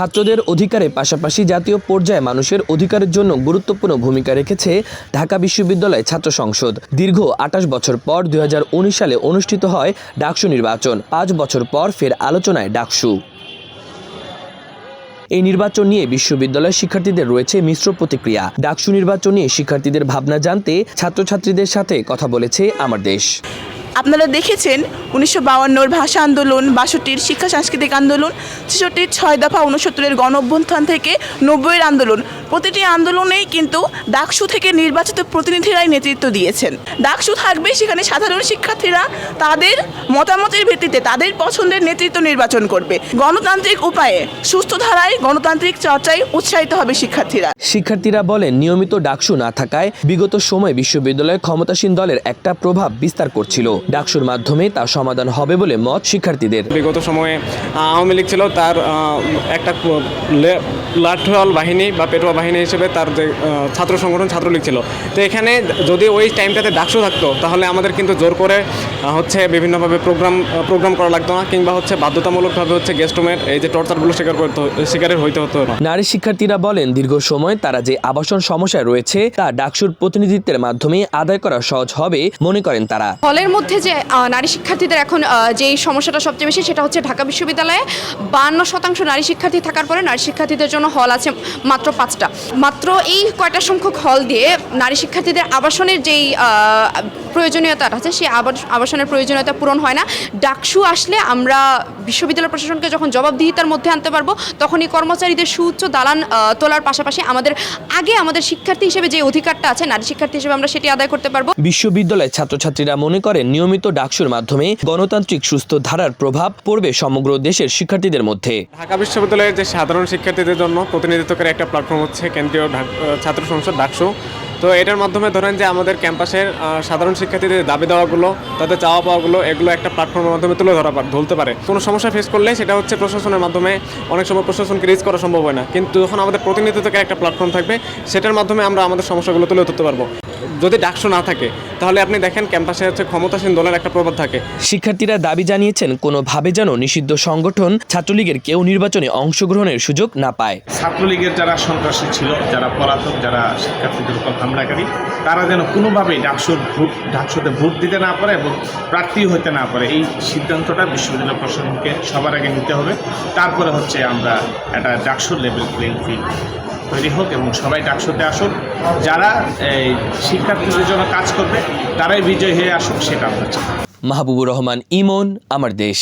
ছাত্রদের অধিকারের পাশাপাশি জাতীয় পর্যায়ে মানুষের অধিকারের জন্য গুরুত্বপূর্ণ ভূমিকা রেখেছে ঢাকা বিশ্ববিদ্যালয় ছাত্র সংসদ। দীর্ঘ আঠাশ বছর পর দু হাজার উনিশ সালে অনুষ্ঠিত হয় ডাকসু নির্বাচন। পাঁচ বছর পর ফের আলোচনায় ডাকসু। এই নির্বাচন নিয়ে বিশ্ববিদ্যালয়ের শিক্ষার্থীদের রয়েছে মিশ্র প্রতিক্রিয়া। ডাকসু নির্বাচন নিয়ে শিক্ষার্থীদের ভাবনা জানতে ছাত্রছাত্রীদের সাথে কথা বলেছে আমার দেশ। আপনারা দেখেছেন উনিশশো বাউান্নর ভাষা আন্দোলন, বাষট্টির শিক্ষা সাংস্কৃতিক আন্দোলন, ছেষট্টির ছয় দফা উনসত্তরের গণ অভ্যুত্থান থেকে নব্বইয়ের আন্দোলন। প্রতিটি আন্দোলনেই কিন্তু ডাকসু থেকে নির্বাচিত প্রতিনিধিরাই নেতৃত্ব দিয়েছেন। ডাকসু থাকবে সেখানে সাধারণ শিক্ষার্থীরা তাদের মতামতের ভিত্তিতে তাদের পছন্দের নেতৃত্ব নির্বাচন করবে। গণতান্ত্রিক উপায়ে সুস্থ ধারায় গণতান্ত্রিক চর্চায় উৎসাহিত হবে শিক্ষার্থীরা। শিক্ষার্থীরা বলেন নিয়মিত ডাকসু না থাকায় বিগত সময় বিশ্ববিদ্যালয়ে ক্ষমতাসীন দলের একটা প্রভাব বিস্তার করছিল। ডাকসুর মাধ্যমে তা সমাধান হবে বলে মত শিক্ষার্থীদের। বিগত সময়ে আওয়ামী লীগ ছিল তার একটা লাঠোয়াল বাহিনী বা পেটোয়া বাহিনী হিসেবে তার যে ছাত্র সংগঠন ছাত্রলীগ ছিল। তো এখানে যদি ওই টাইমটাতে ডাকসু থাকতো তাহলে আমাদের কিন্তু জোর করে হচ্ছে বিভিন্নভাবে প্রোগ্রাম প্রোগ্রাম করা লাগতো না কিংবা হচ্ছে বাধ্যতামূলকভাবে হচ্ছে গেস্ট রুমের এই যে টর্চারগুলো স্বীকার করতে শিকারের হইতে হতো না। নারী শিক্ষার্থীরা বলেন দীর্ঘ সময় তারা যে আবাসন সমস্যায় রয়েছে তা ডাকসুর প্রতিনিধিত্বের মাধ্যমে আদায় করা সহজ হবে মনে করেন তারা। হলের মধ্যে যে আহ, নারী শিক্ষার্থীদের এখন যে সমস্যাটা সবচেয়ে বেশি সেটা হচ্ছে ঢাকা বিশ্ববিদ্যালয়ে বান্ন শতাংশ নারী শিক্ষার্থী থাকার পরে নারী শিক্ষার্থীদের জন্য হল আছে মাত্র পাঁচটা। মাত্র এই কয়টা সংখ্যক হল দিয়ে নারী শিক্ষার্থীদের আবাসনের যেই আহ, প্রয়োজনীয়তাটা আছে সেই আবাস- আবাসনের প্রয়োজনীয়তা পূরণ হয় না। ডাকসু আসলে আমরা বিশ্ববিদ্যালয় প্রশাসনকে যখন জবাবদিহিতার মধ্যে আনতে পারব তখনই কর্মচারীদের সুউচ্চ দালান তোলার পাশাপাশি আমাদের আগে আমাদের শিক্ষার্থী হিসেবে যে অধিকারটা আছে নারী শিক্ষার্থী হিসেবে আমরা সেটি আদায় করতে পারব। বিশ্ববিদ্যালয়ের ছাত্রছাত্রীরা মনে করেন নিয়মিত ডাকসুর মাধ্যমে গণতান্ত্রিক সুস্থ ধারার প্রভাব পড়বে সমগ্র দেশের শিক্ষার্থীদের মধ্যে। ঢাকা বিশ্ববিদ্যালয়ের যে সাধারণ শিক্ষার্থীদের জন্য প্রতিনিধিত্বকারী একটা প্ল্যাটফর্ম হচ্ছে কেন্দ্রীয় ছাত্র সংসদ ডাকসু। তো এটার মাধ্যমে ধরেন যে আমাদের ক্যাম্পাসের সাধারণ শিক্ষার্থীদের দাবি দেওয়াগুলো, তাদের চাওয়া পাওয়াগুলো, এগুলো একটা প্ল্যাটফর্মের মাধ্যমে তুলে ধরা ধরতে পারে। কোনো সমস্যা ফেস করলে সেটা হচ্ছে প্রশাসনের মাধ্যমে অনেক সময় প্রশাসনকে রিচ করা সম্ভব হয় না। কিন্তু যখন আমাদের প্রতিনিধিত্বকে একটা প্ল্যাটফর্ম থাকবে, সেটার মাধ্যমে আমরা আমাদের সমস্যাগুলো তুলে ধরতে পারব। যদি ডাকসু না থাকে তাহলে আপনি দেখেন ক্যাম্পাসে হচ্ছে ক্ষমতাসীন দলের একটা প্রভাব থাকে। শিক্ষার্থীরা দাবি জানিয়েছেন কোনোভাবে যেন নিষিদ্ধ সংগঠন ছাত্রলীগের কেউ নির্বাচনে অংশগ্রহণের সুযোগ না পায়। ছাত্রলীগের যারা সন্ত্রাসী ছিল যারা পলাতক যারা শিক্ষার্থীদের উপর হামলাকারী তারা যেন কোনোভাবেই ডাকসুর ভোট ডাকসুতে ভোট দিতে না পারে এবং প্রার্থী হতে না পারে। এই সিদ্ধান্তটা বিশ্ববিদ্যালয় প্রশাসনকে সবার আগে নিতে হবে। তারপরে হচ্ছে আমরা একটা ডাকসুর লেভেল প্লেইং ফিল্ড তৈরি হোক এবং সবাই ডাকসতে আসুক। যারা এই শিক্ষার্থীদের জন্য কাজ করবে, তারাই বিজয় হয়ে আসুক, সেটা আমরা মাহবুবুর রহমান, ইমন, আমার দেশ।